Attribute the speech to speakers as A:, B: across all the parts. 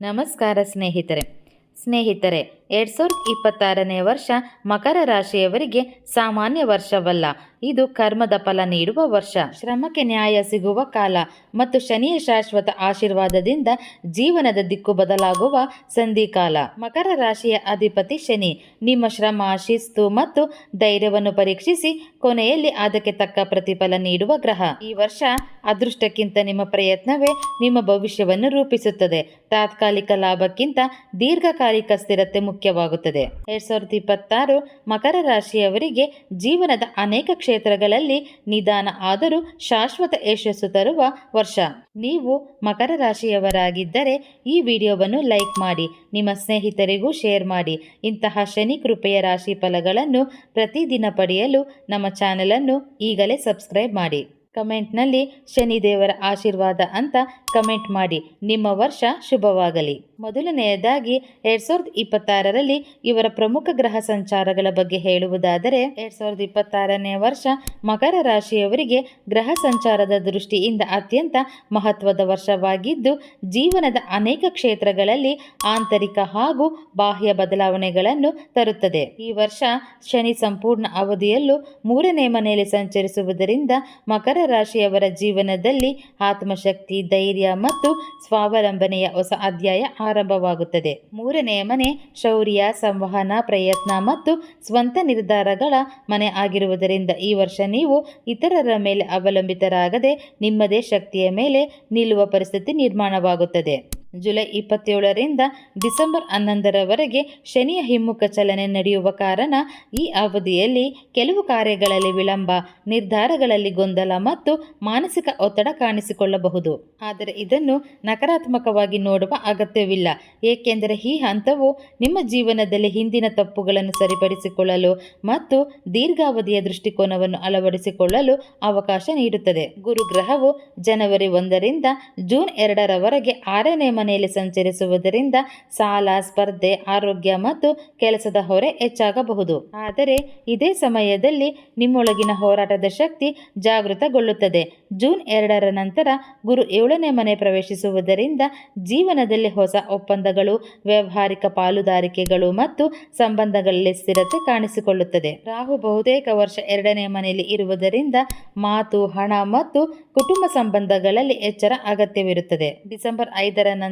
A: ನಮಸ್ಕಾರ ಸ್ನೇಹಿತರೆ. ಸ್ನೇಹಿತರೆ ಎರಡು ಸಾವಿರದ ಇಪ್ಪತ್ತಾರನೇ ವರ್ಷ ಮಕರ ರಾಶಿಯವರಿಗೆ ಸಾಮಾನ್ಯ ವರ್ಷವಲ್ಲ. ಇದು ಕರ್ಮದ ಫಲ ನೀಡುವ ವರ್ಷ. ಶ್ರಮಕ್ಕೆ ನ್ಯಾಯ ಸಿಗುವ ಕಾಲ ಮತ್ತು ಶನಿಯ ಶಾಶ್ವತ ಆಶೀರ್ವಾದದಿಂದ ಜೀವನದ ದಿಕ್ಕು ಬದಲಾಗುವ ಸಂಧಿಕಾಲ ಮಕರ ರಾಶಿಯ ಅಧಿಪತಿ ಶನಿ, ನಿಮ್ಮ ಶ್ರಮ, ಶಿಸ್ತು ಮತ್ತು ಧೈರ್ಯವನ್ನು ಪರೀಕ್ಷಿಸಿ ಕೊನೆಯಲ್ಲಿ ಅದಕ್ಕೆ ತಕ್ಕ ಪ್ರತಿಫಲ ನೀಡುವ ಗ್ರಹ. ಈ ವರ್ಷ ಅದೃಷ್ಟಕ್ಕಿಂತ ನಿಮ್ಮ ಪ್ರಯತ್ನವೇ ನಿಮ್ಮ ಭವಿಷ್ಯವನ್ನು ರೂಪಿಸುತ್ತದೆ. ತಾತ್ಕಾಲಿಕ ಲಾಭಕ್ಕಿಂತ ದೀರ್ಘಕಾಲಿಕ ಸ್ಥಿರತೆ ಮುಖ್ಯವಾಗುತ್ತದೆ. ಎರಡ್ ಸಾವಿರದ ಇಪ್ಪತ್ತಾರು ಮಕರ ರಾಶಿಯವರಿಗೆ ಜೀವನದ ಅನೇಕ ಕ್ಷೇತ್ರಗಳಲ್ಲಿ ನಿಧಾನ ಆದರೂ ಶಾಶ್ವತ ಯಶಸ್ಸು ತರುವ ವರ್ಷ. ನೀವು ಮಕರ ರಾಶಿಯವರಾಗಿದ್ದರೆ ಈ ವಿಡಿಯೋವನ್ನು ಲೈಕ್ ಮಾಡಿ, ನಿಮ್ಮ ಸ್ನೇಹಿತರಿಗೂ ಶೇರ್ ಮಾಡಿ. ಇಂತಹ ಶನಿ ಕೃಪೆಯ ರಾಶಿ ಫಲಗಳನ್ನು ಪ್ರತಿದಿನ ಪಡೆಯಲು ನಮ್ಮ ಚಾನಲನ್ನು ಈಗಲೇ ಸಬ್ಸ್ಕ್ರೈಬ್ ಮಾಡಿ. ಕಮೆಂಟ್ನಲ್ಲಿ ಶನಿದೇವರ ಆಶೀರ್ವಾದ ಅಂತ ಕಮೆಂಟ್ ಮಾಡಿ. ನಿಮ್ಮ ವರ್ಷ ಶುಭವಾಗಲಿ. ಮೊದಲನೆಯದಾಗಿ, ಎರಡ್ ಸಾವಿರದ ಇಪ್ಪತ್ತಾರರಲ್ಲಿ ಇವರ ಪ್ರಮುಖ ಗ್ರಹ ಸಂಚಾರಗಳ ಬಗ್ಗೆ ಹೇಳುವುದಾದರೆ, ಎರಡ್ ಸಾವಿರದ ಇಪ್ಪತ್ತಾರನೇ ವರ್ಷ ಮಕರ ರಾಶಿಯವರಿಗೆ ಗ್ರಹ ಸಂಚಾರದ ದೃಷ್ಟಿಯಿಂದ ಅತ್ಯಂತ ಮಹತ್ವದ ವರ್ಷವಾಗಿದ್ದು, ಜೀವನದ ಅನೇಕ ಕ್ಷೇತ್ರಗಳಲ್ಲಿ ಆಂತರಿಕ ಹಾಗೂ ಬಾಹ್ಯ ಬದಲಾವಣೆಗಳನ್ನು ತರುತ್ತದೆ. ಈ ವರ್ಷ ಶನಿ ಸಂಪೂರ್ಣ ಅವಧಿಯಲ್ಲೂ ಮೂರನೇ ಮನೆಯಲ್ಲಿ ಸಂಚರಿಸುವುದರಿಂದ ಮಕರ ರಾಶಿಯವರ ಜೀವನದಲ್ಲಿ ಆತ್ಮಶಕ್ತಿ, ಧೈರ್ಯ ಮತ್ತು ಸ್ವಾವಲಂಬನೆಯ ಹೊಸ ಅಧ್ಯಾಯ ಆರಂಭವಾಗುತ್ತದೆ. ಮೂರನೆಯ ಮನೆ, ಶೌರ್ಯ, ಸಂವಹನ, ಪ್ರಯತ್ನ ಮತ್ತು ಸ್ವಂತ ನಿರ್ಧಾರಗಳ ಮನೆ ಆಗಿರುವುದರಿಂದ ಈ ವರ್ಷ ನೀವು ಇತರರ ಮೇಲೆ ಅವಲಂಬಿತರಾಗದೆ ನಿಮ್ಮದೇ ಶಕ್ತಿಯ ಮೇಲೆ ನಿಲ್ಲುವ ಪರಿಸ್ಥಿತಿ ನಿರ್ಮಾಣವಾಗುತ್ತದೆ. ಜುಲೈ ಇಪ್ಪತ್ತೇಳರಿಂದ ಡಿಸೆಂಬರ್ ಹನ್ನೊಂದರವರೆಗೆ ಶನಿಯ ಹಿಮ್ಮುಖ ಚಲನೆ ನಡೆಯುವ ಕಾರಣ ಈ ಅವಧಿಯಲ್ಲಿ ಕೆಲವು ಕಾರ್ಯಗಳಲ್ಲಿ ವಿಳಂಬ, ನಿರ್ಧಾರಗಳಲ್ಲಿ ಗೊಂದಲ ಮತ್ತು ಮಾನಸಿಕ ಒತ್ತಡ ಕಾಣಿಸಿಕೊಳ್ಳಬಹುದು. ಆದರೆ ಇದನ್ನು ನಕಾರಾತ್ಮಕವಾಗಿ ನೋಡುವ ಅಗತ್ಯವಿಲ್ಲ. ಏಕೆಂದರೆ ಈ ಹಂತವು ನಿಮ್ಮ ಜೀವನದಲ್ಲಿ ಹಿಂದಿನ ತಪ್ಪುಗಳನ್ನು ಸರಿಪಡಿಸಿಕೊಳ್ಳಲು ಮತ್ತು ದೀರ್ಘಾವಧಿಯ ದೃಷ್ಟಿಕೋನವನ್ನು ಅಳವಡಿಸಿಕೊಳ್ಳಲು ಅವಕಾಶ ನೀಡುತ್ತದೆ. ಗುರುಗ್ರಹವು ಜನವರಿ ಒಂದರಿಂದ ಜೂನ್ ಎರಡರವರೆಗೆ ಆರನೇ ಮನೆಯಲ್ಲಿ ಸಂಚರಿಸುವುದರಿಂದ ಸಾಲ, ಸ್ಪರ್ಧೆ, ಆರೋಗ್ಯ ಮತ್ತು ಕೆಲಸದ ಹೊರೆ ಹೆಚ್ಚಾಗಬಹುದು. ಆದರೆ ಇದೇ ಸಮಯದಲ್ಲಿ ನಿಮ್ಮೊಳಗಿನ ಹೋರಾಟದ ಶಕ್ತಿ ಜಾಗೃತಗೊಳ್ಳುತ್ತದೆ. ಜೂನ್ ಎರಡರ ನಂತರ ಗುರು ಏಳನೇ ಮನೆ ಪ್ರವೇಶಿಸುವುದರಿಂದ ಜೀವನದಲ್ಲಿ ಹೊಸ ಒಪ್ಪಂದಗಳು, ವ್ಯಾವಹಾರಿಕ ಪಾಲುದಾರಿಕೆಗಳು ಮತ್ತು ಸಂಬಂಧಗಳಲ್ಲಿ ಸ್ಥಿರತೆ ಕಾಣಿಸಿಕೊಳ್ಳುತ್ತದೆ. ರಾಹು ಬಹುತೇಕ ವರ್ಷ ಎರಡನೇ ಮನೆಯಲ್ಲಿ ಇರುವುದರಿಂದ ಮಾತು, ಹಣ ಮತ್ತು ಕುಟುಂಬ ಸಂಬಂಧಗಳಲ್ಲಿ ಎಚ್ಚರ ಅಗತ್ಯವಿರುತ್ತದೆ. ಡಿಸೆಂಬರ್ ಐದರ ನಂತರ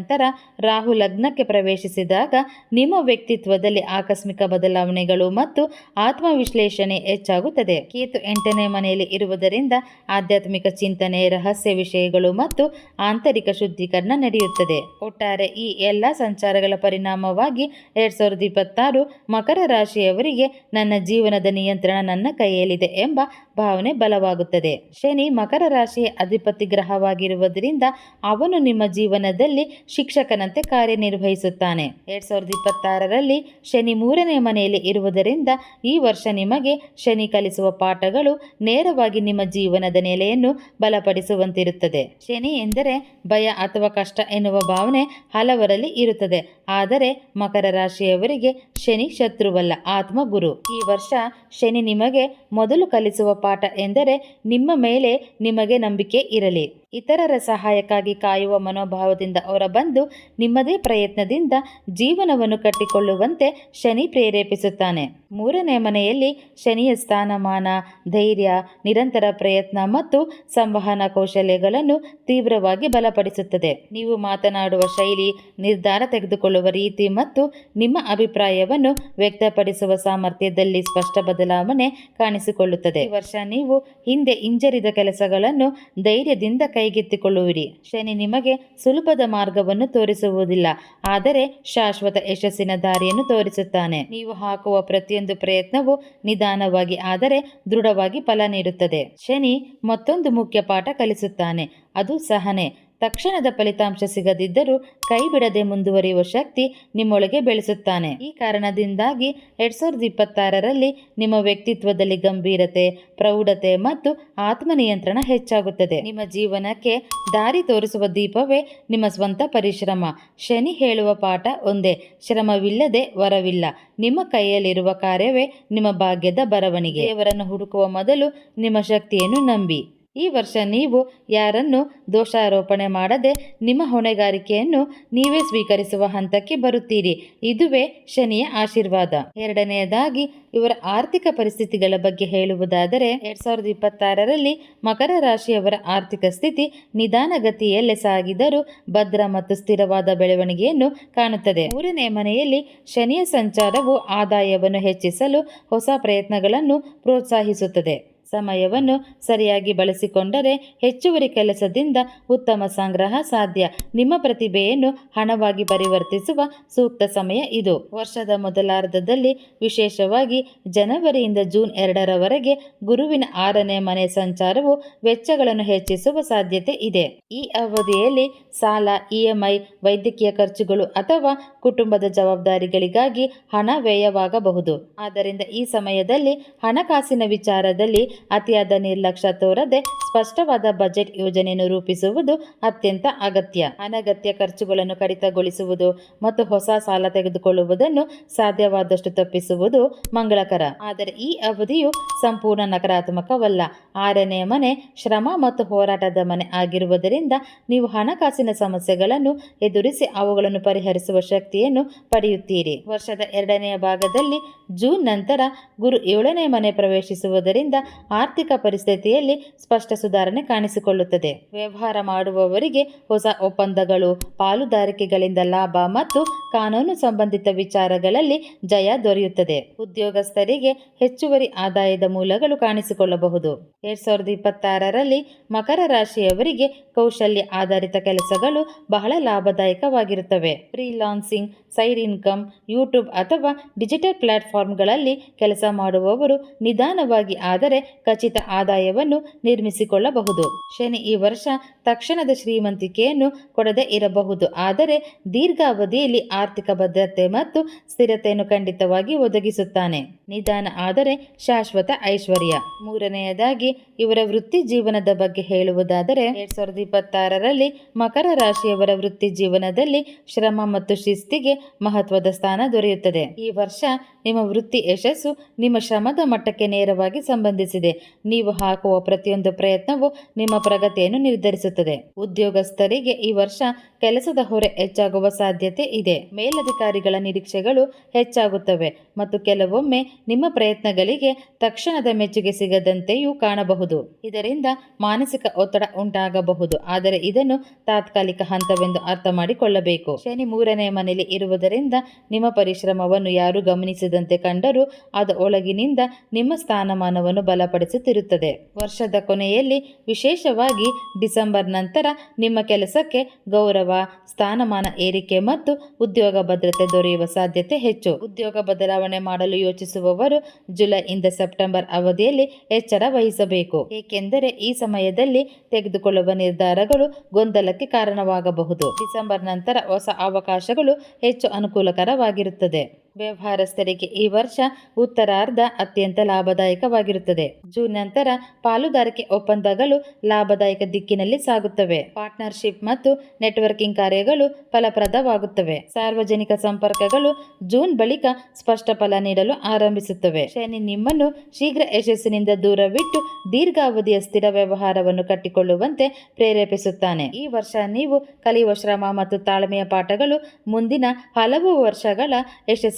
A: ರಾಹು ಲಗ್ನಕ್ಕೆ ಪ್ರವೇಶಿಸಿದಾಗ ನಿಮ್ಮ ವ್ಯಕ್ತಿತ್ವದಲ್ಲಿ ಆಕಸ್ಮಿಕ ಬದಲಾವಣೆಗಳು ಮತ್ತು ಆತ್ಮವಿಶ್ಲೇಷಣೆ ಹೆಚ್ಚಾಗುತ್ತದೆ. ಕೇತು ಎಂಟನೇ ಮನೆಯಲ್ಲಿ ಇರುವುದರಿಂದ ಆಧ್ಯಾತ್ಮಿಕ ಚಿಂತನೆ, ರಹಸ್ಯ ವಿಷಯಗಳು ಮತ್ತು ಆಂತರಿಕ ಶುದ್ಧೀಕರಣ ನಡೆಯುತ್ತದೆ. ಒಟ್ಟಾರೆ ಈ ಎಲ್ಲ ಸಂಚಾರಗಳ ಪರಿಣಾಮವಾಗಿ ಎರಡ್ ಸಾವಿರದ ಇಪ್ಪತ್ತಾರು ಮಕರ ರಾಶಿಯವರಿಗೆ ನನ್ನ ಜೀವನದ ನಿಯಂತ್ರಣ ನನ್ನ ಕೈಯಲ್ಲಿದೆ ಎಂಬ ಭಾವನೆ ಬಲವಾಗುತ್ತದೆ. ಶನಿ ಮಕರ ರಾಶಿಯ ಅಧಿಪತಿ ಗ್ರಹವಾಗಿರುವುದರಿಂದ ಅವನು ನಿಮ್ಮ ಜೀವನದಲ್ಲಿ ಶಿಕ್ಷಕನಂತೆ ಕಾರ್ಯನಿರ್ವಹಿಸುತ್ತಾನೆ. ಎರಡ್ ಸಾವಿರದ ಇಪ್ಪತ್ತಾರರಲ್ಲಿ ಶನಿ ಮೂರನೇ ಮನೆಯಲ್ಲಿ ಇರುವುದರಿಂದ ಈ ವರ್ಷ ನಿಮಗೆ ಶನಿ ಕಲಿಸುವ ಪಾಠಗಳು ನೇರವಾಗಿ ನಿಮ್ಮ ಜೀವನದ ನೆಲೆಯನ್ನು ಬಲಪಡಿಸುವಂತಿರುತ್ತದೆ. ಶನಿ ಎಂದರೆ ಭಯ ಅಥವಾ ಕಷ್ಟ ಎನ್ನುವ ಭಾವನೆ ಹಲವರಲ್ಲಿ ಇರುತ್ತದೆ. ಆದರೆ ಮಕರ ರಾಶಿಯವರಿಗೆ ಶನಿ ಶತ್ರುವಲ್ಲ ಆತ್ಮ ಗುರು ಈ ವರ್ಷ ಶನಿ ನಿಮಗೆ ಮೊದಲು ಕಲಿಸುವ ಪಾಠ ಎಂದರೆ ನಿಮ್ಮ ಮೇಲೆ ನಿಮಗೆ ನಂಬಿಕೆ ಇರಲಿ. ಇತರರ ಸಹಾಯಕ್ಕಾಗಿ ಕಾಯುವ ಮನೋಭಾವದಿಂದ ಹೊರಬಂದು ನಿಮ್ಮದೇ ಪ್ರಯತ್ನದಿಂದ ಜೀವನವನ್ನು ಕಟ್ಟಿಕೊಳ್ಳುವಂತೆ ಶನಿ ಪ್ರೇರೇಪಿಸುತ್ತಾನೆ. ಮೂರನೇ ಮನೆಯಲ್ಲಿ ಶನಿಯ ಸ್ಥಾನಮಾನ, ಧೈರ್ಯ, ನಿರಂತರ ಪ್ರಯತ್ನ ಮತ್ತು ಸಂವಹನ ಕೌಶಲ್ಯಗಳನ್ನು ತೀವ್ರವಾಗಿ ಬಲಪಡಿಸುತ್ತದೆ. ನೀವು ಮಾತನಾಡುವ ಶೈಲಿ, ನಿರ್ಧಾರ ತೆಗೆದುಕೊಳ್ಳುವ ರೀತಿ ಮತ್ತು ನಿಮ್ಮ ಅಭಿಪ್ರಾಯವನ್ನು ವ್ಯಕ್ತಪಡಿಸುವ ಸಾಮರ್ಥ್ಯದಲ್ಲಿ ಸ್ಪಷ್ಟ ಬದಲಾವಣೆ ಕಾಣಿಸಿಕೊಳ್ಳುತ್ತದೆ. ಈ ವರ್ಷ ನೀವು ಹಿಂದೆ ಹಿಂಜರಿದ ಕೆಲಸಗಳನ್ನು ಧೈರ್ಯದಿಂದ ಕೈಗೆತ್ತಿಕೊಳ್ಳುವಿರಿ. ಶನಿ ನಿಮಗೆ ಸುಲಭದ ಮಾರ್ಗವನ್ನು ತೋರಿಸುವುದಿಲ್ಲ, ಆದರೆ ಶಾಶ್ವತ ಯಶಸ್ಸಿನ ದಾರಿಯನ್ನು ತೋರಿಸುತ್ತಾನೆ. ನೀವು ಹಾಕುವ ಪ್ರತಿಯೊಂದು ಪ್ರಯತ್ನವು ನಿಧಾನವಾಗಿ ಆದರೆ ದೃಢವಾಗಿ ಫಲ ನೀಡುತ್ತದೆ. ಶನಿ ಮತ್ತೊಂದು ಮುಖ್ಯ ಪಾಠ ಕಲಿಸುತ್ತಾನೆ. ಅದು ಸಹನೆ. ತಕ್ಷಣದ ಫಲಿತಾಂಶ ಸಿಗದಿದ್ದರೂ ಕೈ ಬಿಡದೆ ಮುಂದುವರಿಯುವ ಶಕ್ತಿ ನಿಮ್ಮೊಳಗೆ ಬೆಳೆಸುತ್ತಾನೆ. ಈ ಕಾರಣದಿಂದಾಗಿ ಎರಡ್ ಸಾವಿರದ ಇಪ್ಪತ್ತಾರರಲ್ಲಿ ನಿಮ್ಮ ವ್ಯಕ್ತಿತ್ವದಲ್ಲಿ ಗಂಭೀರತೆ, ಪ್ರೌಢತೆ ಮತ್ತು ಆತ್ಮನಿಯಂತ್ರಣ ಹೆಚ್ಚಾಗುತ್ತದೆ. ನಿಮ್ಮ ಜೀವನಕ್ಕೆ ದಾರಿ ತೋರಿಸುವ ದೀಪವೇ ನಿಮ್ಮ ಸ್ವಂತ ಪರಿಶ್ರಮ. ಶನಿ ಹೇಳುವ ಪಾಠ ಒಂದೇ, ಶ್ರಮವಿಲ್ಲದೆ ವರವಿಲ್ಲ. ನಿಮ್ಮ ಕೈಯಲ್ಲಿರುವ ಕಾರ್ಯವೇ ನಿಮ್ಮ ಭಾಗ್ಯದ ಬರವಣಿಗೆ. ದೇವರನ್ನು ಹುಡುಕುವ ಮೊದಲು ನಿಮ್ಮ ಶಕ್ತಿಯನ್ನು ನಂಬಿ. ಈ ವರ್ಷ ನೀವು ಯಾರನ್ನು ದೋಷಾರೋಪಣೆ ಮಾಡದೆ ನಿಮ್ಮ ಹೊಣೆಗಾರಿಕೆಯನ್ನು ನೀವೇ ಸ್ವೀಕರಿಸುವ ಹಂತಕ್ಕೆ ಬರುತ್ತೀರಿ. ಇದುವೇ ಶನಿಯ ಆಶೀರ್ವಾದ. ಎರಡನೆಯದಾಗಿ, ಇವರ ಆರ್ಥಿಕ ಪರಿಸ್ಥಿತಿಗಳ ಬಗ್ಗೆ ಹೇಳುವುದಾದರೆ, ಎರಡ್ ಸಾವಿರದ ಇಪ್ಪತ್ತಾರರಲ್ಲಿ ಮಕರ ರಾಶಿಯವರ ಆರ್ಥಿಕ ಸ್ಥಿತಿ ನಿಧಾನಗತಿಯಲ್ಲೇ ಸಾಗಿದರೂ ಭದ್ರ ಮತ್ತು ಸ್ಥಿರವಾದ ಬೆಳವಣಿಗೆಯನ್ನು ಕಾಣುತ್ತದೆ. ಮೂರನೇ ಮನೆಯಲ್ಲಿ ಶನಿಯ ಸಂಚಾರವು ಆದಾಯವನ್ನು ಹೆಚ್ಚಿಸಲು ಹೊಸ ಪ್ರಯತ್ನಗಳನ್ನು ಪ್ರೋತ್ಸಾಹಿಸುತ್ತದೆ. ಸಮಯವನ್ನು ಸರಿಯಾಗಿ ಬಳಸಿಕೊಂಡರೆ ಹೆಚ್ಚುವರಿ ಕೆಲಸದಿಂದ ಉತ್ತಮ ಸಂಗ್ರಹ ಸಾಧ್ಯ. ನಿಮ್ಮ ಪ್ರತಿಭೆಯನ್ನು ಹಣವಾಗಿ ಪರಿವರ್ತಿಸುವ ಸೂಕ್ತ ಸಮಯ ಇದು. ವರ್ಷದ ಮೊದಲಾರ್ಧದಲ್ಲಿ ವಿಶೇಷವಾಗಿ ಜನವರಿಯಿಂದ ಜೂನ್ ಎರಡರವರೆಗೆ ಗುರುವಿನ ಆರನೇ ಮನೆ ಸಂಚಾರವು ವೆಚ್ಚಗಳನ್ನು ಹೆಚ್ಚಿಸುವ ಸಾಧ್ಯತೆ ಇದೆ. ಈ ಅವಧಿಯಲ್ಲಿ ಸಾಲ ಇಎಂಐ ವೈದ್ಯಕೀಯ ಖರ್ಚುಗಳು ಅಥವಾ ಕುಟುಂಬದ ಜವಾಬ್ದಾರಿಗಳಿಗಾಗಿ ಹಣ ವ್ಯಯವಾಗಬಹುದು. ಆದ್ದರಿಂದ ಈ ಸಮಯದಲ್ಲಿ ಹಣಕಾಸಿನ ವಿಚಾರದಲ್ಲಿ ಅತಿಯಾದ ನಿರ್ಲಕ್ಷ್ಯ ತೋರದೆ ಸ್ಪಷ್ಟವಾದ ಬಜೆಟ್ ಯೋಜನೆಯನ್ನು ರೂಪಿಸುವುದು ಅತ್ಯಂತ ಅಗತ್ಯ. ಅನಗತ್ಯ ಖರ್ಚುಗಳನ್ನು ಕಡಿತಗೊಳಿಸುವುದು ಮತ್ತು ಹೊಸ ಸಾಲ ತೆಗೆದುಕೊಳ್ಳುವುದನ್ನು ಸಾಧ್ಯವಾದಷ್ಟು ತಪ್ಪಿಸುವುದು ಮಂಗಳಕರ. ಆದರೆ ಈ ಅವಧಿಯು ಸಂಪೂರ್ಣ ನಕಾರಾತ್ಮಕವಲ್ಲ. ಆರನೆಯ ಮನೆ ಶ್ರಮ ಮತ್ತು ಹೋರಾಟದ ಮನೆ ಆಗಿರುವುದರಿಂದ ನೀವು ಹಣಕಾಸಿನ ಸಮಸ್ಯೆಗಳನ್ನು ಎದುರಿಸಿ ಅವುಗಳನ್ನು ಪರಿಹರಿಸುವ ಶಕ್ತಿಯನ್ನು ಪಡೆಯುತ್ತೀರಿ. ವರ್ಷದ ಎರಡನೆಯ ಭಾಗದಲ್ಲಿ ಜೂನ್ ನಂತರ ಗುರು ಏಳನೇ ಮನೆ ಪ್ರವೇಶಿಸುವುದರಿಂದ ಆರ್ಥಿಕ ಪರಿಸ್ಥಿತಿಯಲ್ಲಿ ಸ್ಪಷ್ಟ ಸುಧಾರಣೆ ಕಾಣಿಸಿಕೊಳ್ಳುತ್ತದೆ. ವ್ಯವಹಾರ ಮಾಡುವವರಿಗೆ ಹೊಸ ಒಪ್ಪಂದಗಳು ಪಾಲುದಾರಿಕೆಗಳಿಂದ ಲಾಭ ಮತ್ತು ಕಾನೂನು ಸಂಬಂಧಿತ ವಿಚಾರಗಳಲ್ಲಿ ಜಯ ದೊರೆಯುತ್ತದೆ. ಉದ್ಯೋಗಸ್ಥರಿಗೆ ಹೆಚ್ಚುವರಿ ಆದಾಯದ ಮೂಲಗಳು ಕಾಣಿಸಿಕೊಳ್ಳಬಹುದು. ಎರಡ್ ಸಾವಿರದ ಇಪ್ಪತ್ತಾರರಲ್ಲಿ ಮಕರ ರಾಶಿಯವರಿಗೆ ಕೌಶಲ್ಯ ಆಧಾರಿತ ಕೆಲಸಗಳು ಬಹಳ ಲಾಭದಾಯಕವಾಗಿರುತ್ತವೆ. ಫ್ರೀಲಾನ್ಸಿಂಗ್, ಸೈಡ್ ಇನ್ಕಮ್, ಯೂಟ್ಯೂಬ್ ಅಥವಾ ಡಿಜಿಟಲ್ ಪ್ಲಾಟ್ಫಾರ್ಮ್ಗಳಲ್ಲಿ ಕೆಲಸ ಮಾಡುವವರು ನಿಧಾನವಾಗಿ ಆದರೆ ಖಚಿತ ಆದಾಯವನ್ನು ನಿರ್ಮಿಸಿಕೊಳ್ಳಬಹುದು. ಶನಿ ಈ ವರ್ಷ ತಕ್ಷಣದ ಶ್ರೀಮಂತಿಕೆಯನ್ನು ಕೊಡದೇ ಇರಬಹುದು. ಆದರೆ ದೀರ್ಘಾವಧಿಯಲ್ಲಿ ಆರ್ಥಿಕ ಭದ್ರತೆ ಮತ್ತು ಸ್ಥಿರತೆಯನ್ನು ಖಂಡಿತವಾಗಿ ಒದಗಿಸುತ್ತಾನೆ. ನಿಧಾನ ಆದರೆ ಶಾಶ್ವತ ಐಶ್ವರ್ಯ. ಮೂರನೆಯದಾಗಿ, ಇವರ ವೃತ್ತಿ ಜೀವನದ ಬಗ್ಗೆ ಹೇಳುವುದಾದರೆ, ಎರಡ್ ಸಾವಿರದ ಇಪ್ಪತ್ತಾರರಲ್ಲಿ ಮಕರ ರಾಶಿಯವರ ವೃತ್ತಿ ಜೀವನದಲ್ಲಿ ಶ್ರಮ ಮತ್ತು ಶಿಸ್ತಿಗೆ ಮಹತ್ವದ ಸ್ಥಾನ ದೊರೆಯುತ್ತದೆ. ಈ ವರ್ಷ ನಿಮ್ಮ ವೃತ್ತಿ ಯಶಸ್ಸು ನಿಮ್ಮ ಶ್ರಮದ ಮಟ್ಟಕ್ಕೆ ನೇರವಾಗಿ ಸಂಬಂಧಿಸಿದೆ. ನೀವು ಹಾಕುವ ಪ್ರತಿಯೊಂದು ಪ್ರಯತ್ನವು ನಿಮ್ಮ ಪ್ರಗತಿಯನ್ನು ನಿರ್ಧರಿಸುತ್ತದೆ. ಉದ್ಯೋಗಸ್ಥರಿಗೆ ಈ ವರ್ಷ ಕೆಲಸದ ಹೊರೆ ಹೆಚ್ಚಾಗುವ ಸಾಧ್ಯತೆ ಇದೆ. ಮೇಲಧಿಕಾರಿಗಳ ನಿರೀಕ್ಷೆಗಳು ಹೆಚ್ಚಾಗುತ್ತವೆ ಮತ್ತು ಕೆಲವೊಮ್ಮೆ ನಿಮ್ಮ ಪ್ರಯತ್ನಗಳಿಗೆ ತಕ್ಷಣದ ಮೆಚ್ಚುಗೆ ಸಿಗದಂತೆಯೂ ಕಾಣಬಹುದು. ಇದರಿಂದ ಮಾನಸಿಕ ಒತ್ತಡ ಉಂಟಾಗಬಹುದು. ಆದರೆ ಇದನ್ನು ತಾತ್ಕಾಲಿಕ ಹಂತವೆಂದು ಅರ್ಥ ಮಾಡಿಕೊಳ್ಳಬೇಕು. ಶನಿ ಮೂರನೇ ಮನೆಯಲ್ಲಿ ಇರುವುದರಿಂದ ನಿಮ್ಮ ಪರಿಶ್ರಮವನ್ನು ಯಾರು ಗಮನಿಸದಂತೆ ಕಂಡರೂ ಅದು ಒಳಗಿನಿಂದ ನಿಮ್ಮ ಸ್ಥಾನಮಾನವನ್ನು ಬಲಪಡಿಸುತ್ತಿರುತ್ತದೆ. ವರ್ಷದ ಕೊನೆಯಲ್ಲಿ ವಿಶೇಷವಾಗಿ ಡಿಸೆಂಬರ್ ನಂತರ ನಿಮ್ಮ ಕೆಲಸಕ್ಕೆ ಗೌರವ, ಸ್ಥಾನಮಾನ ಏರಿಕೆ ಮತ್ತು ಉದ್ಯೋಗ ಭದ್ರತೆ ದೊರೆಯುವ ಸಾಧ್ಯತೆ ಹೆಚ್ಚು. ಉದ್ಯೋಗ ಬದಲಾವಣೆ ಮಾಡಲು ಯೋಚಿಸುವವರು ಜುಲೈಯಿಂದ ಸೆಪ್ಟೆಂಬರ್ ಅವಧಿಯಲ್ಲಿ ಎಚ್ಚರ ವಹಿಸಬೇಕು. ಏಕೆಂದರೆ ಈ ಸಮಯದಲ್ಲಿ ತೆಗೆದುಕೊಳ್ಳುವ ನಿರ್ಧಾರಗಳು ಗೊಂದಲಕ್ಕೆ ಕಾರಣವಾಗಬಹುದು. ಡಿಸೆಂಬರ್ ನಂತರ ಹೊಸ ಅವಕಾಶಗಳು ಹೆಚ್ಚು ಅನುಕೂಲಕರವಾಗಿರುತ್ತದೆ. ವ್ಯವಹಾರಸ್ಥರಿಗೆ ಈ ವರ್ಷ ಉತ್ತರಾರ್ಧ ಅತ್ಯಂತ ಲಾಭದಾಯಕವಾಗಿರುತ್ತದೆ. ಜೂನ್ ನಂತರ ಪಾಲುದಾರಿಕೆ ಒಪ್ಪಂದಗಳು ಲಾಭದಾಯಕ ದಿಕ್ಕಿನಲ್ಲಿ ಸಾಗುತ್ತವೆ. ಪಾರ್ಟ್ನರ್ಶಿಪ್ ಮತ್ತು ನೆಟ್ವರ್ಕಿಂಗ್ ಕಾರ್ಯಗಳು ಫಲಪ್ರದವಾಗುತ್ತವೆ. ಸಾರ್ವಜನಿಕ ಸಂಪರ್ಕಗಳು ಜೂನ್ ಬಳಿಕ ಸ್ಪಷ್ಟ ಫಲ ನೀಡಲು ಆರಂಭಿಸುತ್ತವೆ. ಶನಿ ನಿಮ್ಮನ್ನು ಶೀಘ್ರ ಯಶಸ್ಸಿನಿಂದ ದೂರವಿಟ್ಟು ದೀರ್ಘಾವಧಿಯ ಸ್ಥಿರ ವ್ಯವಹಾರವನ್ನು ಕಟ್ಟಿಕೊಳ್ಳುವಂತೆ ಪ್ರೇರೇಪಿಸುತ್ತಾನೆ. ಈ ವರ್ಷ ನೀವು ಕಲಿಯುವ ಶ್ರಮ ಮತ್ತು ತಾಳ್ಮೆಯ ಪಾಠಗಳು ಮುಂದಿನ ಹಲವು ವರ್ಷಗಳ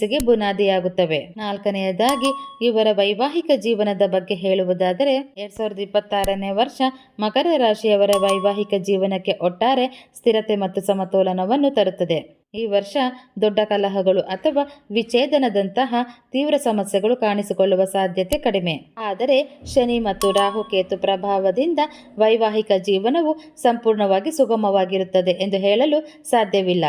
A: ಯಶಸ್ಸಿಗೆ ಬುನಾದಿಯಾಗುತ್ತವೆ. ನಾಲ್ಕನೆಯದಾಗಿ, ಇವರ ವೈವಾಹಿಕ ಜೀವನದ ಬಗ್ಗೆ ಹೇಳುವುದಾದರೆ, ಎರಡ್ ಸಾವಿರದ ಇಪ್ಪತ್ತಾರನೇ ವರ್ಷ ಮಕರ ರಾಶಿಯವರ ವೈವಾಹಿಕ ಜೀವನಕ್ಕೆ ಒಟ್ಟಾರೆ ಸ್ಥಿರತೆ ಮತ್ತು ಸಮತೋಲನವನ್ನು ತರುತ್ತದೆ. ಈ ವರ್ಷ ದೊಡ್ಡ ಕಲಹಗಳು ಅಥವಾ ವಿಚ್ಛೇದನದಂತಹ ತೀವ್ರ ಸಮಸ್ಯೆಗಳು ಕಾಣಿಸಿಕೊಳ್ಳುವ ಸಾಧ್ಯತೆ ಕಡಿಮೆ. ಆದರೆ, ಶನಿ ಮತ್ತು ರಾಹುಕೇತು ಪ್ರಭಾವದಿಂದ ವೈವಾಹಿಕ ಜೀವನವು ಸಂಪೂರ್ಣವಾಗಿ ಸುಗಮವಾಗಿರುತ್ತದೆ ಎಂದು ಹೇಳಲು ಸಾಧ್ಯವಿಲ್ಲ.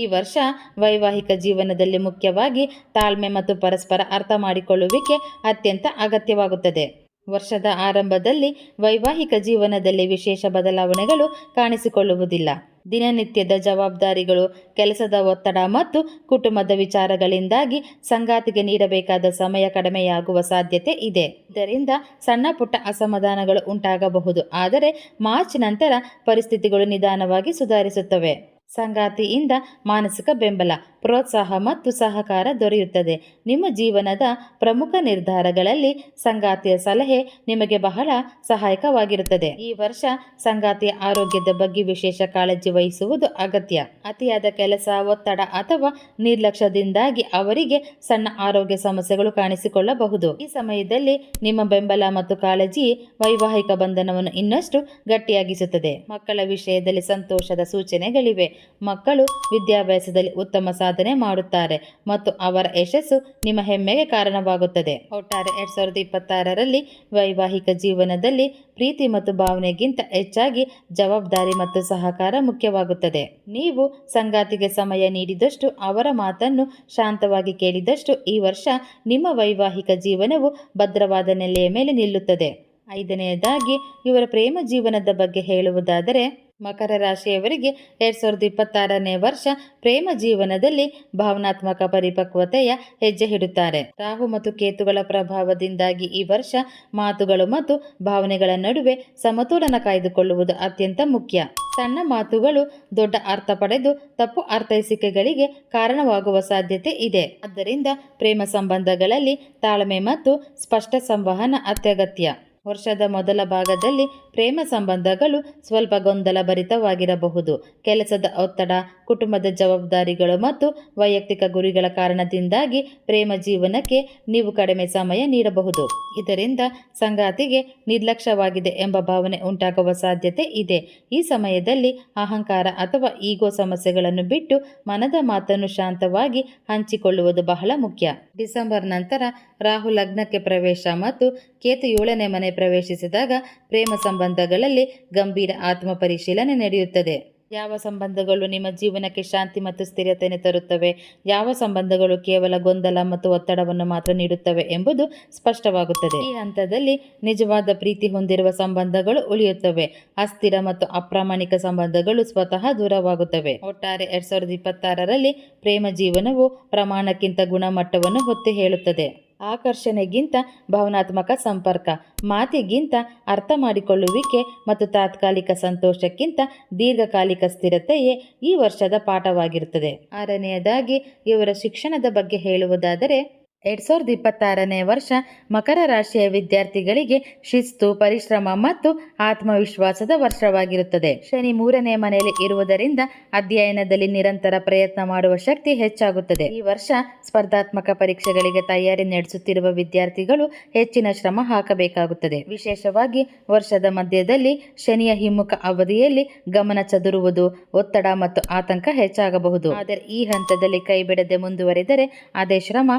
A: ಈ ವರ್ಷ ವೈವಾಹಿಕ ಜೀವನದಲ್ಲಿ ಮುಖ್ಯವಾಗಿ ತಾಳ್ಮೆ ಮತ್ತು ಪರಸ್ಪರ ಅರ್ಥ ಮಾಡಿಕೊಳ್ಳುವಿಕೆ ಅತ್ಯಂತ ಅಗತ್ಯವಾಗುತ್ತದೆ. ವರ್ಷದ ಆರಂಭದಲ್ಲಿ ವೈವಾಹಿಕ ಜೀವನದಲ್ಲಿ ವಿಶೇಷ ಬದಲಾವಣೆಗಳು ಕಾಣಿಸಿಕೊಳ್ಳುವುದಿಲ್ಲ. ದಿನನಿತ್ಯದ ಜವಾಬ್ದಾರಿಗಳು, ಕೆಲಸದ ಒತ್ತಡ ಮತ್ತು ಕುಟುಂಬದ ವಿಚಾರಗಳಿಂದಾಗಿ ಸಂಗಾತಿಗೆ ನೀಡಬೇಕಾದ ಸಮಯ ಕಡಿಮೆಯಾಗುವ ಸಾಧ್ಯತೆ ಇದೆ. ಇದರಿಂದ ಸಣ್ಣ ಪುಟ್ಟ ಅಸಮಾಧಾನಗಳು ಉಂಟಾಗಬಹುದು, ಆದರೆ ಮಾರ್ಚ್ ನಂತರ ಪರಿಸ್ಥಿತಿಗಳು ನಿಧಾನವಾಗಿ ಸುಧಾರಿಸುತ್ತವೆ. ಸಂಗಾತಿಯಿಂದ ಮಾನಸಿಕ ಬೆಂಬಲ. ಪ್ರೋತ್ಸಾಹ ಮತ್ತು ಸಹಕಾರ ದೊರೆಯುತ್ತದೆ. ನಿಮ್ಮ ಜೀವನದ ಪ್ರಮುಖ ನಿರ್ಧಾರಗಳಲ್ಲಿ ಸಂಗಾತಿಯ ಸಲಹೆ ನಿಮಗೆ ಬಹಳ ಸಹಾಯಕವಾಗಿರುತ್ತದೆ. ಈ ವರ್ಷ ಸಂಗಾತಿಯ ಆರೋಗ್ಯದ ಬಗ್ಗೆ ವಿಶೇಷ ಕಾಳಜಿ ವಹಿಸುವುದು ಅಗತ್ಯ. ಅತಿಯಾದ ಕೆಲಸ, ಒತ್ತಡ ಅಥವಾ ನಿರ್ಲಕ್ಷ್ಯದಿಂದಾಗಿ ಅವರಿಗೆ ಸಣ್ಣ ಆರೋಗ್ಯ ಸಮಸ್ಯೆಗಳು ಕಾಣಿಸಿಕೊಳ್ಳಬಹುದು. ಈ ಸಮಯದಲ್ಲಿ ನಿಮ್ಮ ಬೆಂಬಲ ಮತ್ತು ಕಾಳಜಿ ವೈವಾಹಿಕ ಬಂಧನವನ್ನು ಇನ್ನಷ್ಟು ಗಟ್ಟಿಯಾಗಿಸುತ್ತದೆ. ಮಕ್ಕಳ ವಿಷಯದಲ್ಲಿ ಸಂತೋಷದ ಸೂಚನೆಗಳಿವೆ. ಮಕ್ಕಳು ವಿದ್ಯಾಭ್ಯಾಸದಲ್ಲಿ ಉತ್ತಮ ಸಾಧನೆ ಮಾಡುತ್ತಾರೆ ಮತ್ತು ಅವರ ಯಶಸ್ಸು ನಿಮ್ಮ ಹೆಮ್ಮೆಗೆ ಕಾರಣವಾಗುತ್ತದೆ. ಒಟ್ಟಾರೆ ಎರಡ್ ಸಾವಿರದ ಇಪ್ಪತ್ತಾರರಲ್ಲಿ ವೈವಾಹಿಕ ಜೀವನದಲ್ಲಿ ಪ್ರೀತಿ ಮತ್ತು ಭಾವನೆಗಿಂತ ಹೆಚ್ಚಾಗಿ ಜವಾಬ್ದಾರಿ ಮತ್ತು ಸಹಕಾರ ಮುಖ್ಯವಾಗುತ್ತದೆ. ನೀವು ಸಂಗಾತಿಗೆ ಸಮಯ ನೀಡಿದಷ್ಟು ಅವರ ಮಾತನ್ನು ಶಾಂತವಾಗಿ ಕೇಳಿದಷ್ಟು ಈ ವರ್ಷ ನಿಮ್ಮ ವೈವಾಹಿಕ ಜೀವನವು ಭದ್ರವಾದ ನೆಲೆಯ ಮೇಲೆ ನಿಲ್ಲುತ್ತದೆ. ಐದನೆಯದಾಗಿ, ಇವರ ಪ್ರೇಮ ಜೀವನದ ಬಗ್ಗೆ ಹೇಳುವುದಾದರೆ ಮಕರ ರಾಶಿಯವರಿಗೆ ಎರಡ್ ಸಾವಿರದ ಇಪ್ಪತ್ತಾರನೇ ವರ್ಷ ಪ್ರೇಮ ಜೀವನದಲ್ಲಿ ಭಾವನಾತ್ಮಕ ಪರಿಪಕ್ವತೆಯ ಹೆಜ್ಜೆ ಇಡುತ್ತಾರೆ ರಾಹು ಮತ್ತು ಕೇತುಗಳ ಪ್ರಭಾವದಿಂದಾಗಿ ಈ ವರ್ಷ ಮಾತುಗಳು ಮತ್ತು ಭಾವನೆಗಳ ನಡುವೆ ಸಮತೋಲನ ಕಾಯ್ದುಕೊಳ್ಳುವುದು ಅತ್ಯಂತ ಮುಖ್ಯ. ಸಣ್ಣ ಮಾತುಗಳು ದೊಡ್ಡ ಅರ್ಥ ಪಡೆದು ತಪ್ಪು ಅರ್ಥೈಸಿಕೆಗಳಿಗೆ ಕಾರಣವಾಗುವ ಸಾಧ್ಯತೆ ಇದೆ. ಆದ್ದರಿಂದ ಪ್ರೇಮ ಸಂಬಂಧಗಳಲ್ಲಿ ತಾಳ್ಮೆ ಮತ್ತು ಸ್ಪಷ್ಟ ಸಂವಹನ ಅತ್ಯಗತ್ಯ. ವರ್ಷದ ಮೊದಲ ಭಾಗದಲ್ಲಿ ಪ್ರೇಮ ಸಂಬಂಧಗಳು ಸ್ವಲ್ಪ ಗೊಂದಲ ಭರಿತವಾಗಿರಬಹುದು ಕೆಲಸದ ಒತ್ತಡ, ಕುಟುಂಬದ ಜವಾಬ್ದಾರಿಗಳು ಮತ್ತು ವೈಯಕ್ತಿಕ ಗುರಿಗಳ ಕಾರಣದಿಂದಾಗಿ ಪ್ರೇಮ ಜೀವನಕ್ಕೆ ನೀವು ಕಡಿಮೆ ಸಮಯ ನೀಡಬಹುದು. ಇದರಿಂದ ಸಂಗಾತಿಗೆ ನಿರ್ಲಕ್ಷ್ಯವಾಗಿದೆ ಎಂಬ ಭಾವನೆ ಉಂಟಾಗುವ ಸಾಧ್ಯತೆ ಇದೆ. ಈ ಸಮಯದಲ್ಲಿ ಅಹಂಕಾರ ಅಥವಾ ಈಗೋ ಸಮಸ್ಯೆಗಳನ್ನು ಬಿಟ್ಟು ಮನದ ಮಾತನ್ನು ಶಾಂತವಾಗಿ ಹಂಚಿಕೊಳ್ಳುವುದು ಬಹಳ ಮುಖ್ಯ. ಡಿಸೆಂಬರ್ ನಂತರ ರಾಹು ಲಗ್ನಕ್ಕೆ ಪ್ರವೇಶ ಮತ್ತು ಕೇತು ಏಳನೇ ಮನೆ ಪ್ರವೇಶಿಸಿದಾಗ ಪ್ರೇಮ ಸಂಬಂಧಗಳಲ್ಲಿ ಗಂಭೀರ ಆತ್ಮ ಪರಿಶೀಲನೆ ನಡೆಯುತ್ತದೆ. ಯಾವ ಸಂಬಂಧಗಳು ನಿಮ್ಮ ಜೀವನಕ್ಕೆ ಶಾಂತಿ ಮತ್ತು ಸ್ಥಿರತೆಯನ್ನು ತರುತ್ತವೆ? ಯಾವ ಸಂಬಂಧಗಳು ಕೇವಲ ಗೊಂದಲ ಮತ್ತು ಒತ್ತಡವನ್ನು ಮಾತ್ರ ನೀಡುತ್ತವೆ ಎಂಬುದು ಸ್ಪಷ್ಟವಾಗುತ್ತದೆ. ಈ ಹಂತದಲ್ಲಿ ನಿಜವಾದ ಪ್ರೀತಿ ಹೊಂದಿರುವ ಸಂಬಂಧಗಳು ಉಳಿಯುತ್ತವೆ. ಅಸ್ಥಿರ ಮತ್ತು ಅಪ್ರಾಮಾಣಿಕ ಸಂಬಂಧಗಳು ಸ್ವತಃ ದೂರವಾಗುತ್ತವೆ. ಒಟ್ಟಾರೆ ಎರಡ್ ಸಾವಿರದ ಇಪ್ಪತ್ತಾರರಲ್ಲಿ ಪ್ರೇಮ ಜೀವನವು ಪ್ರಮಾಣಕ್ಕಿಂತ ಗುಣಮಟ್ಟವನ್ನು ಹೊತ್ತಿ ಹೇಳುತ್ತದೆ. ಆಕರ್ಷಣೆಗಿಂತ ಭಾವನಾತ್ಮಕ ಸಂಪರ್ಕ, ಮಾತಿಗಿಂತ ಅರ್ಥ ಮಾಡಿಕೊಳ್ಳುವಿಕೆ ಮತ್ತು ತಾತ್ಕಾಲಿಕ ಸಂತೋಷಕ್ಕಿಂತ ದೀರ್ಘಕಾಲಿಕ ಸ್ಥಿರತೆಯೇ ಈ ವರ್ಷದ ಪಾಠವಾಗಿರುತ್ತದೆ. ಆರನೆಯದಾಗಿ, ಇವರ ಶಿಕ್ಷಣದ ಬಗ್ಗೆ ಹೇಳುವುದಾದರೆ ಎರಡ್ ಸಾವಿರದ ಇಪ್ಪತ್ತಾರನೇ ವರ್ಷ ಮಕರ ರಾಶಿಯ ವಿದ್ಯಾರ್ಥಿಗಳಿಗೆ ಶಿಸ್ತು, ಪರಿಶ್ರಮ ಮತ್ತು ಆತ್ಮವಿಶ್ವಾಸದ ವರ್ಷವಾಗಿರುತ್ತದೆ. ಶನಿ ಮೂರನೇ ಮನೆಯಲ್ಲಿ ಇರುವುದರಿಂದ ಅಧ್ಯಯನದಲ್ಲಿ ನಿರಂತರ ಪ್ರಯತ್ನ ಮಾಡುವ ಶಕ್ತಿ ಹೆಚ್ಚಾಗುತ್ತದೆ. ಈ ವರ್ಷ ಸ್ಪರ್ಧಾತ್ಮಕ ಪರೀಕ್ಷೆಗಳಿಗೆ ತಯಾರಿ ನಡೆಸುತ್ತಿರುವ ವಿದ್ಯಾರ್ಥಿಗಳು ಹೆಚ್ಚಿನ ಶ್ರಮ ಹಾಕಬೇಕಾಗುತ್ತದೆ. ವಿಶೇಷವಾಗಿ ವರ್ಷದ ಮಧ್ಯದಲ್ಲಿ ಶನಿಯ ಹಿಮ್ಮುಖ ಅವಧಿಯಲ್ಲಿ ಗಮನ ಚದುರುವುದು ಒತ್ತಡ ಮತ್ತು ಆತಂಕ ಹೆಚ್ಚಾಗಬಹುದು. ಆದರೆ ಈ ಹಂತದಲ್ಲಿ ಕೈಬಿಡದೆ ಮುಂದುವರೆದರೆ ಅದೇ ಶ್ರಮ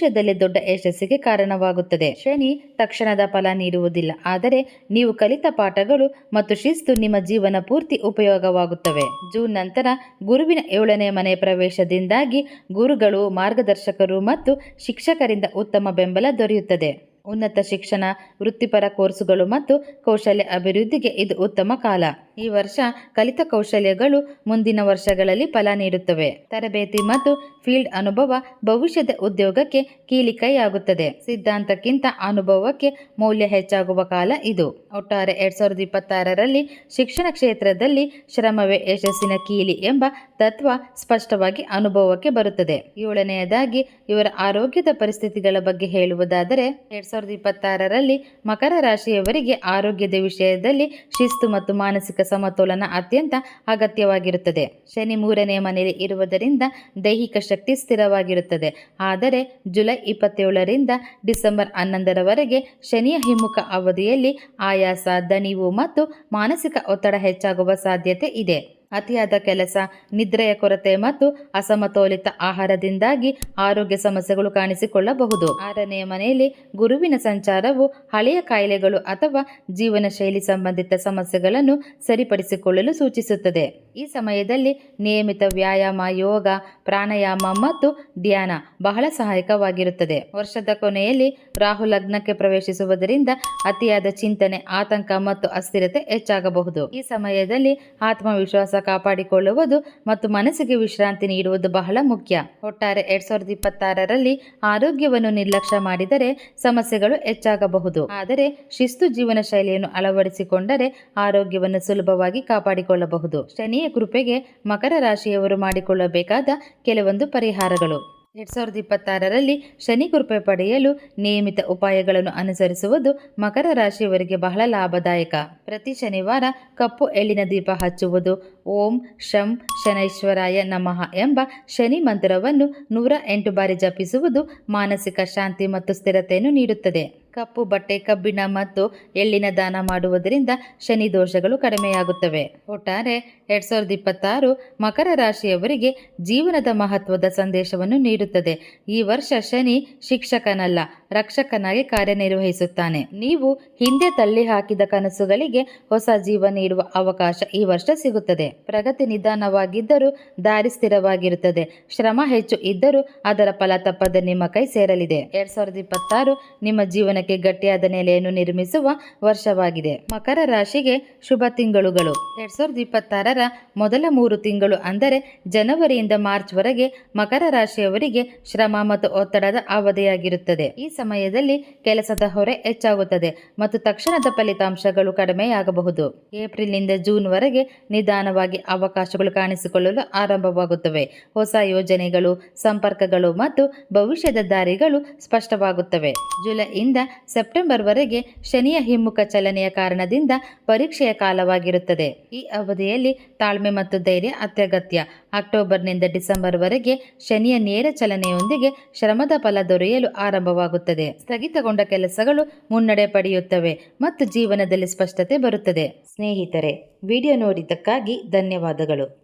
A: ಭವಿಷ್ಯದಲ್ಲಿ ದೊಡ್ಡ ಯಶಸ್ಸಿಗೆ ಕಾರಣವಾಗುತ್ತದೆ. ಶನಿ ತಕ್ಷಣದ ಫಲ ನೀಡುವುದಿಲ್ಲ. ಆದರೆ ನೀವು ಕಲಿತ ಪಾಠಗಳು ಮತ್ತು ಶಿಸ್ತು ನಿಮ್ಮ ಜೀವನ ಪೂರ್ತಿ ಉಪಯೋಗವಾಗುತ್ತವೆ. ಜೂನ್ ನಂತರ ಗುರುವಿನ ಏಳನೇ ಮನೆ ಪ್ರವೇಶದಿಂದಾಗಿ ಗುರುಗಳು, ಮಾರ್ಗದರ್ಶಕರು ಮತ್ತು ಶಿಕ್ಷಕರಿಂದ ಉತ್ತಮ ಬೆಂಬಲ ದೊರೆಯುತ್ತದೆ. ಉನ್ನತ ಶಿಕ್ಷಣ, ವೃತ್ತಿಪರ ಕೋರ್ಸುಗಳು ಮತ್ತು ಕೌಶಲ್ಯ ಅಭಿವೃದ್ಧಿಗೆ ಇದು ಉತ್ತಮ ಕಾಲ. ಈ ವರ್ಷ ಕಲಿತ ಕೌಶಲ್ಯಗಳು ಮುಂದಿನ ವರ್ಷಗಳಲ್ಲಿ ಫಲ ನೀಡುತ್ತವೆ. ತರಬೇತಿ ಮತ್ತು ಫೀಲ್ಡ್ ಅನುಭವ ಭವಿಷ್ಯದ ಉದ್ಯೋಗಕ್ಕೆ ಕೀಲಿಕೈಯಾಗುತ್ತದೆ. ಸಿದ್ಧಾಂತಕ್ಕಿಂತ ಅನುಭವಕ್ಕೆ ಮೌಲ್ಯ ಹೆಚ್ಚಾಗುವ ಕಾಲ ಇದು. ಒಟ್ಟಾರೆ ಎರಡ್ ಸಾವಿರದ ಇಪ್ಪತ್ತಾರರಲ್ಲಿ ಶಿಕ್ಷಣ ಕ್ಷೇತ್ರದಲ್ಲಿ ಶ್ರಮವೇ ಯಶಸ್ಸಿನ ಕೀಲಿ ಎಂಬ ತತ್ವ ಸ್ಪಷ್ಟವಾಗಿ ಅನುಭವಕ್ಕೆ ಬರುತ್ತದೆ. ಏಳನೆಯದಾಗಿ ಇವರ ಆರೋಗ್ಯದ ಪರಿಸ್ಥಿತಿಗಳ ಬಗ್ಗೆ ಹೇಳುವುದಾದರೆ, ಎರಡ್ ಸಾವಿರದ ಇಪ್ಪತ್ತಾರರಲ್ಲಿ ಮಕರ ರಾಶಿಯವರಿಗೆ ಆರೋಗ್ಯದ ವಿಷಯದಲ್ಲಿ ಶಿಸ್ತು ಮತ್ತು ಮಾನಸಿಕ ಸಮತೋಲನ ಅತ್ಯಂತ ಅಗತ್ಯವಾಗಿರುತ್ತದೆ. ಶನಿ ಮೂರನೇ ಮನೆಯಲ್ಲಿ ಇರುವುದರಿಂದ ದೈಹಿಕ ಶಕ್ತಿ ಸ್ಥಿರವಾಗಿರುತ್ತದೆ. ಆದರೆ ಜುಲೈ ಇಪ್ಪತ್ತೇಳರಿಂದ ಡಿಸೆಂಬರ್ ಹನ್ನೊಂದರವರೆಗೆ ಶನಿಯ ಹಿಮ್ಮುಖ ಅವಧಿಯಲ್ಲಿ ಆಯಾಸ, ದಣಿವು ಮತ್ತು ಮಾನಸಿಕ ಒತ್ತಡ ಹೆಚ್ಚಾಗುವ ಸಾಧ್ಯತೆ ಇದೆ. ಅತಿಯಾದ ಕೆಲಸ, ನಿದ್ರೆಯ ಕೊರತೆ ಮತ್ತು ಅಸಮತೋಲಿತ ಆಹಾರದಿಂದಾಗಿ ಆರೋಗ್ಯ ಸಮಸ್ಯೆಗಳು ಕಾಣಿಸಿಕೊಳ್ಳಬಹುದು. ಆರನೆಯ ಮನೆಯಲ್ಲಿ ಗುರುವಿನ ಸಂಚಾರವು ಹಳೆಯ ಕಾಯಿಲೆಗಳು ಅಥವಾ ಜೀವನ ಶೈಲಿ ಸಂಬಂಧಿತ ಸಮಸ್ಯೆಗಳನ್ನು ಸರಿಪಡಿಸಿಕೊಳ್ಳಲು ಸೂಚಿಸುತ್ತದೆ. ಈ ಸಮಯದಲ್ಲಿ ನಿಯಮಿತ ವ್ಯಾಯಾಮ, ಯೋಗ, ಪ್ರಾಣಾಯಾಮ ಮತ್ತು ಧ್ಯಾನ ಬಹಳ ಸಹಾಯಕವಾಗಿರುತ್ತದೆ. ವರ್ಷದ ಕೊನೆಯಲ್ಲಿ ರಾಹು ಲಗ್ನಕ್ಕೆ ಪ್ರವೇಶಿಸುವುದರಿಂದ ಅತಿಯಾದ ಚಿಂತನೆ, ಆತಂಕ ಮತ್ತು ಅಸ್ಥಿರತೆ ಹೆಚ್ಚಾಗಬಹುದು. ಈ ಸಮಯದಲ್ಲಿ ಆತ್ಮವಿಶ್ವಾಸ ಕಾಪಾಡಿಕೊಳ್ಳುವುದು ಮತ್ತು ಮನಸ್ಸಿಗೆ ವಿಶ್ರಾಂತಿ ನೀಡುವುದು ಬಹಳ ಮುಖ್ಯ. ಒಟ್ಟಾರೆ ಎರಡ್ ಸಾವಿರದ ಇಪ್ಪತ್ತಾರರಲ್ಲಿ ಆರೋಗ್ಯವನ್ನು ನಿರ್ಲಕ್ಷ್ಯ ಮಾಡಿದರೆ ಸಮಸ್ಯೆಗಳು ಹೆಚ್ಚಾಗಬಹುದು. ಆದರೆ ಶಿಸ್ತು ಜೀವನ ಶೈಲಿಯನ್ನು ಅಳವಡಿಸಿಕೊಂಡರೆ ಆರೋಗ್ಯವನ್ನು ಸುಲಭವಾಗಿ ಕಾಪಾಡಿಕೊಳ್ಳಬಹುದು. ಶನಿಯ ಕೃಪೆಗೆ ಮಕರ ರಾಶಿಯವರು ಮಾಡಿಕೊಳ್ಳಬೇಕಾದ ಕೆಲವೊಂದು ಪರಿಹಾರಗಳು. ಎರಡ್ ಸಾವಿರದ ಇಪ್ಪತ್ತಾರರಲ್ಲಿ ಶನಿ ಕೃಪೆ ಪಡೆಯಲು ನಿಯಮಿತ ಉಪಾಯಗಳನ್ನು ಅನುಸರಿಸುವುದು ಮಕರ ರಾಶಿಯವರಿಗೆ ಬಹಳ ಲಾಭದಾಯಕ. ಪ್ರತಿ ಶನಿವಾರ ಕಪ್ಪು ಎಳ್ಳಿನ ದೀಪ ಹಚ್ಚುವುದು. ಓಂ ಶಂ ಶನೈಶ್ವರಾಯ ನಮಃ ಎಂಬ ಶನಿ ಮಂತ್ರವನ್ನು ನೂರ ಎಂಟು ಬಾರಿ ಜಪಿಸುವುದು ಮಾನಸಿಕ ಶಾಂತಿ ಮತ್ತು ಸ್ಥಿರತೆಯನ್ನು ನೀಡುತ್ತದೆ. ಕಪ್ಪು ಬಟ್ಟೆ, ಕಬ್ಬಿಣ ಮತ್ತು ಎಳ್ಳಿನ ದಾನ ಮಾಡುವುದರಿಂದ ಶನಿ ದೋಷಗಳು ಕಡಿಮೆಯಾಗುತ್ತವೆ. ಒಟ್ಟಾರೆ ಎರಡ್ ಸಾವಿರದ ಇಪ್ಪತ್ತಾರು ಮಕರ ರಾಶಿಯವರಿಗೆ ಜೀವನದ ಮಹತ್ವದ ಸಂದೇಶವನ್ನು ನೀಡುತ್ತದೆ. ಈ ವರ್ಷ ಶನಿ ಶಿಕ್ಷಕನಲ್ಲ, ರಕ್ಷಕನಾಗಿ ಕಾರ್ಯನಿರ್ವಹಿಸುತ್ತಾನೆ. ನೀವು ಹಿಂದೆ ತಳ್ಳಿ ಹಾಕಿದ ಕನಸುಗಳಿಗೆ ಹೊಸ ಜೀವ ನೀಡುವ ಅವಕಾಶ ಈ ವರ್ಷ ಸಿಗುತ್ತದೆ. ಪ್ರಗತಿ ನಿಧಾನವಾಗಿದ್ದರೂ ದಾರಿ ಸ್ಥಿರವಾಗಿರುತ್ತದೆ. ಶ್ರಮ ಹೆಚ್ಚು ಇದ್ದರೂ ಅದರ ಫಲ ತಪ್ಪದ ನಿಮ್ಮ ಕೈ ಸೇರಲಿದೆ. ಎರಡ್ ಸಾವಿರದ ಇಪ್ಪತ್ತಾರು ನಿಮ್ಮ ಜೀವನಕ್ಕೆ ಗಟ್ಟಿಯಾದ ನೆಲೆಯನ್ನು ನಿರ್ಮಿಸುವ ವರ್ಷವಾಗಿದೆ. ಮಕರ ರಾಶಿಗೆ ಶುಭ ತಿಂಗಳುಗಳು. ಎರಡ್ ಸಾವಿರದ ಇಪ್ಪತ್ತಾರರ ಮೊದಲ ಮೂರು ತಿಂಗಳು ಅಂದರೆ ಜನವರಿಯಿಂದ ಮಾರ್ಚ್ ವರೆಗೆ ಮಕರ ರಾಶಿಯವರಿಗೆ ಶ್ರಮ ಮತ್ತು ಒತ್ತಡದ ಅವಧಿಯಾಗಿರುತ್ತದೆ. ಈ ಸಮಯದಲ್ಲಿ ಕೆಲಸದ ಹೊರೆ ಹೆಚ್ಚಾಗುತ್ತದೆ ಮತ್ತು ತಕ್ಷಣದ ಫಲಿತಾಂಶಗಳು ಕಡಿಮೆಯಾಗಬಹುದು. ಏಪ್ರಿಲ್ನಿಂದ ಜೂನ್ ವರೆಗೆ ನಿಧಾನವಾಗಿ ಅವಕಾಶಗಳು ಕಾಣಿಸಿಕೊಳ್ಳಲು ಆರಂಭವಾಗುತ್ತವೆ. ಹೊಸ ಯೋಜನೆಗಳು, ಸಂಪರ್ಕಗಳು ಮತ್ತು ಭವಿಷ್ಯದ ದಾರಿಗಳು ಸ್ಪಷ್ಟವಾಗುತ್ತವೆ. ಜುಲೈಯಿಂದ ಸೆಪ್ಟೆಂಬರ್ ವರೆಗೆ ಶನಿಯ ಹಿಮ್ಮುಖ ಚಲನೆಯ ಕಾರಣದಿಂದ ಪರೀಕ್ಷೆಯ ಕಾಲವಾಗಿರುತ್ತದೆ. ಈ ಅವಧಿಯಲ್ಲಿ ತಾಳ್ಮೆ ಮತ್ತು ಧೈರ್ಯ ಅತ್ಯಗತ್ಯ. ಅಕ್ಟೋಬರ್ನಿಂದ ಡಿಸೆಂಬರ್ವರೆಗೆ ಶನಿಯ ನೇರ ಚಲನೆಯೊಂದಿಗೆ ಶ್ರಮದ ಫಲ ದೊರೆಯಲು ಆರಂಭವಾಗುತ್ತದೆ. ಸ್ಥಗಿತಗೊಂಡ ಕೆಲಸಗಳು ಮುನ್ನಡೆ ಪಡೆಯುತ್ತವೆ ಮತ್ತು ಜೀವನದಲ್ಲಿ ಸ್ಪಷ್ಟತೆ ಬರುತ್ತದೆ. ಸ್ನೇಹಿತರೆ, ವಿಡಿಯೋ ನೋಡಿದ್ದಕ್ಕಾಗಿ ಧನ್ಯವಾದಗಳು.